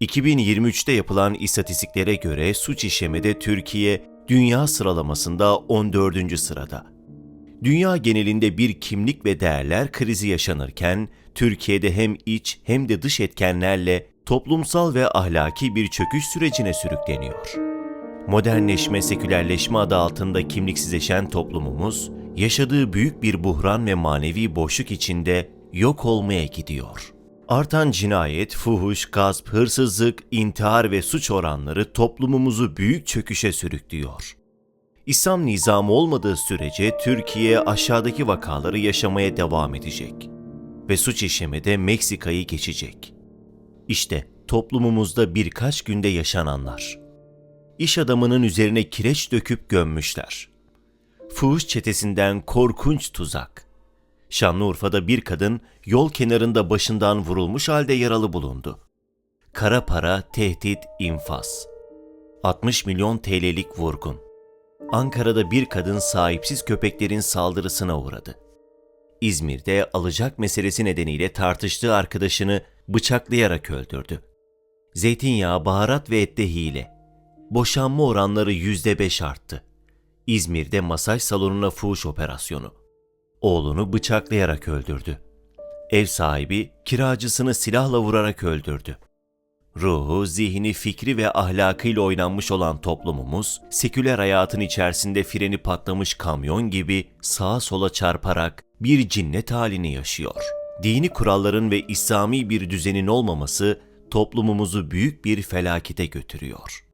2023'te yapılan istatistiklere göre suç işlemede Türkiye dünya sıralamasında 14. sırada. Dünya genelinde bir kimlik ve değerler krizi yaşanırken Türkiye'de hem iç hem de dış etkenlerle toplumsal ve ahlaki bir çöküş sürecine sürükleniyor. Modernleşme, sekülerleşme adı altında kimliksizleşen toplumumuz, yaşadığı büyük bir buhran ve manevi boşluk içinde yok olmaya gidiyor. Artan cinayet, fuhuş, gasp, hırsızlık, intihar ve suç oranları toplumumuzu büyük çöküşe sürüklüyor. İslam nizamı olmadığı sürece Türkiye aşağıdaki vakaları yaşamaya devam edecek ve suç işlemede Meksika'yı geçecek. İşte toplumumuzda birkaç günde yaşananlar. İş adamının üzerine kireç döküp gömmüşler. Fuhuş çetesinden korkunç tuzak. Şanlıurfa'da bir kadın yol kenarında başından vurulmuş halde yaralı bulundu. Kara para, tehdit, infaz. 60 milyon TL'lik vurgun. Ankara'da bir kadın sahipsiz köpeklerin saldırısına uğradı. İzmir'de alacak meselesi nedeniyle tartıştığı arkadaşını bıçaklayarak öldürdü. Zeytinyağı, baharat ve ette hile. Boşanma oranları yüzde beş arttı. İzmir'de masaj salonuna fuhuş operasyonu. Oğlunu bıçaklayarak öldürdü. Ev sahibi kiracısını silahla vurarak öldürdü. Ruhu, zihni, fikri ve ahlakıyla oynanmış olan toplumumuz, seküler hayatın içerisinde freni patlamış kamyon gibi sağa sola çarparak bir cinnet halini yaşıyor. Dini kuralların ve İslami bir düzenin olmaması toplumumuzu büyük bir felakete götürüyor.